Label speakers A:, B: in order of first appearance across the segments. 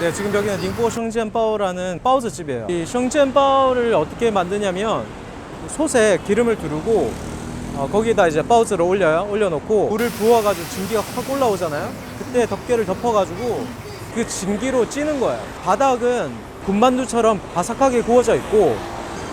A: 네, 지금 여기는 닝보 셩젠바오라는 바오즈 집이에요. 이 셩젠바오를 어떻게 만드냐면 솥에 기름을 두르고 어, 거기에다 이제 바오즈를 올려요. 올려놓고 물을 부어가지고 진기가 확 올라오잖아요. 그때 덮개를 덮어가지고 그 진기로 찌는 거예요. 바닥은 군만두처럼 바삭하게 구워져 있고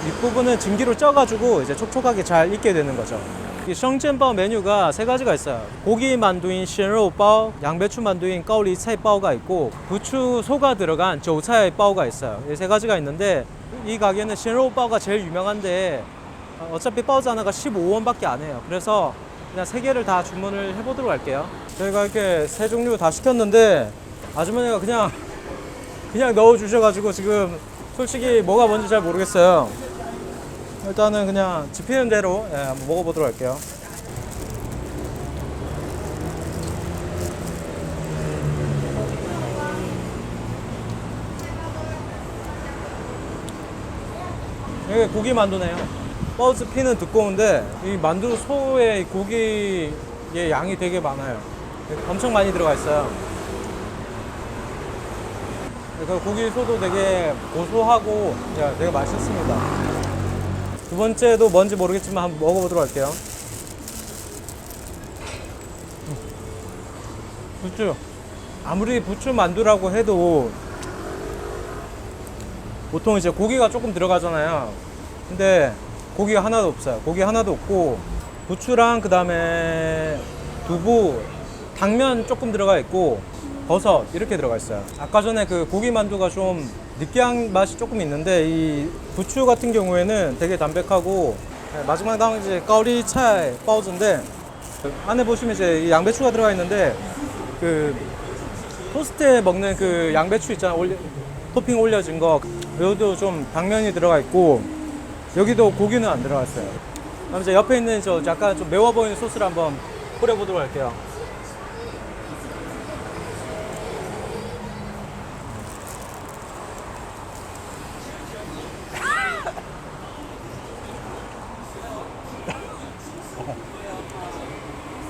A: 윗부분은 진기로 쪄가지고 이제 촉촉하게 잘 익게 되는 거죠. 이 셩젠바오 메뉴가 세 가지가 있어요. 고기 만두인 신로바오, 양배추 만두인 까오리 차이바오가 있고 부추 소가 들어간 저우차이 바오가 있어요. 이 세 가지가 있는데 이 가게는 신로바오가 제일 유명한데 어, 어차피 바오즈 하나가 15원밖에 안 해요. 그래서 그냥 세 개를 다 주문을 해보도록 할게요. 저희가 이렇게 세 종류 다 시켰는데 아주머니가 그냥 그냥 넣어 주셔가지고 지금 솔직히 뭐가 뭔지 잘 모르겠어요. 일단은 그냥 집히는 대로 예, 한번 먹어보도록 할게요. 이게 고기 만두네요. 버즈 피는 두꺼운데 이 만두 소의 고기의 양이 되게 많아요. 엄청 많이 들어가 있어요. 그 고기 소도 되게 고소하고 야, 되게 맛있습니다. 두 번째도 뭔지 모르겠지만 한번 먹어보도록 할게요. 음. 부추. 아무리 부추 만두라고 해도 보통 이제 고기가 조금 들어가잖아요. 근데 고기가 하나도 없어요. 고기 하나도 없고 부추랑 그 다음에 두부, 당면 조금 들어가 있고 버섯 이렇게 들어가 있어요. 아까 전에 그 고기 만두가 좀 느끼한 맛이 조금 있는데 이 부추 같은 경우에는 되게 담백하고 네, 마지막 다음 이제 까오리 차이 바오즈인데 그 안에 보시면 이제 이 양배추가 들어가 있는데 그 토스트에 먹는 그 양배추 있잖아요. 올려, 토핑 올려진 거. 여기도 좀 당면이 들어가 있고 여기도 고기는 안 들어갔어요. 그럼 이제 옆에 있는 저 약간 좀 매워 보이는 소스를 한번 뿌려보도록 할게요.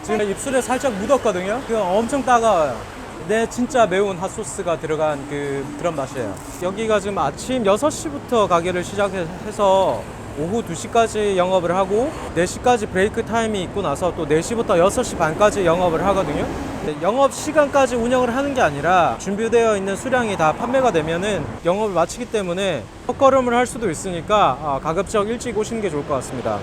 A: 지금 입술에 살짝 묻었거든요. 그 엄청 따가워요. 네, 진짜 매운 핫소스가 들어간 그 그런 맛이에요. 여기가 지금 아침 6시부터 가게를 시작해서 오후 2시까지 영업을 하고 4시까지 브레이크 타임이 있고 나서 또 4시부터 6시 반까지 영업을 하거든요. 네, 영업 시간까지 운영을 하는 게 아니라 준비되어 있는 수량이 다 판매가 되면은 영업을 마치기 때문에 헛걸음을 할 수도 있으니까 아, 가급적 일찍 오시는 게 좋을 것 같습니다.